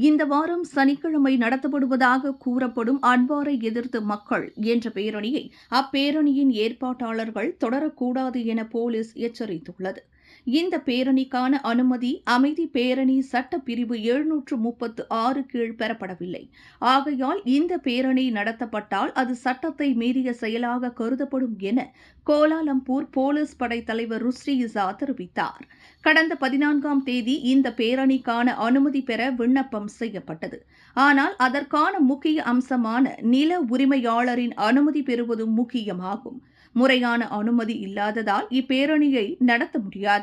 இந்த வாரம் சனிக்கிழமை நடத்தப்படுவதாக கூறப்படும் அன்பாரை எதிர்த்து மக்கள் என்ற பேரணியை அப்பேரணியின் ஏற்பாட்டாளர்கள் தொடரக்கூடாது என போலீஸ் எச்சரித்துள்ளது. இந்த பேரணிக்கான அனுமதி அமைதி பேரணி சட்டப்பிரிவு எழுநூற்று முப்பத்து ஆறு கீழ் பெறப்படவில்லை. ஆகையால் இந்த பேரணி நடத்தப்பட்டால் அது சட்டத்தை மீறிய செயலாக கருதப்படும் என கோலாலம்பூர் போலீஸ் படை தலைவர் ருஸ்ரி இசா தெரிவித்தார். கடந்த பதினான்காம் தேதி இந்த பேரணிக்கான அனுமதி பெற விண்ணப்பம் செய்யப்பட்டது. ஆனால் அதற்கான முக்கிய அம்சமான நில உரிமையாளரின் அனுமதி பெறுவதும் முக்கியமாகும். முறையான அனுமதி இல்லாததால் இப்பேரணியை நடத்த முடியாது.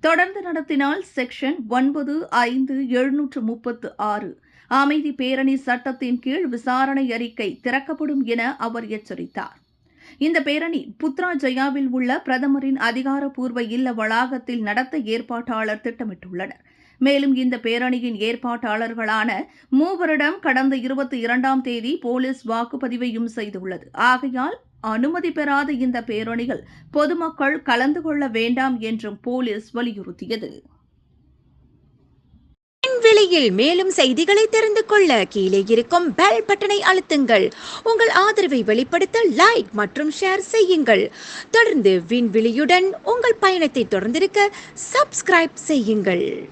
தொடர்ந்து நடத்தினால் செக்ஷன் ஒன்பது ஐந்து எழுநூற்று முப்பத்து ஆறு. அமைதி பேரணி சட்டத்தின் கீழ் விசாரணை அறிக்கை திறக்கப்படும் என அவர் எச்சரித்தார். இந்த பேரணி புத்ரா ஜயாவில் உள்ள பிரதமரின் அதிகாரப்பூர்வ இல்ல வளாகத்தில் நடத்த ஏற்பாட்டாளர் திட்டமிட்டுள்ளனர். மேலும் இந்த பேரணியின் ஏற்பாட்டாளர்களான மூவரிடம் கடந்த இருபத்தி இரண்டாம் தேதி போலீஸ் வாக்குப்பதிவையும் செய்துள்ளது. ஆகையால் அனுமதி பெறாத இந்த பேரணியில் பொதுமக்கள் கலந்து கொள்ள வேண்டாம் என்றும் போலீஸ் வலியுறுத்தியது. விலையில் மேலும் செய்திகளை தெரிந்து கொள்ள கீழே இருக்கும் பெல் பட்டனை அழுத்துங்கள். உங்கள் ஆதரவை வெளிப்படுத்த லைக் மற்றும் ஷேர் செய்யுங்கள். தொடர்ந்து விண்வெளியுடன் உங்கள் பயணத்தை தொடர்ந்திருக்க சப்ஸ்கிரைப் செய்யுங்கள்.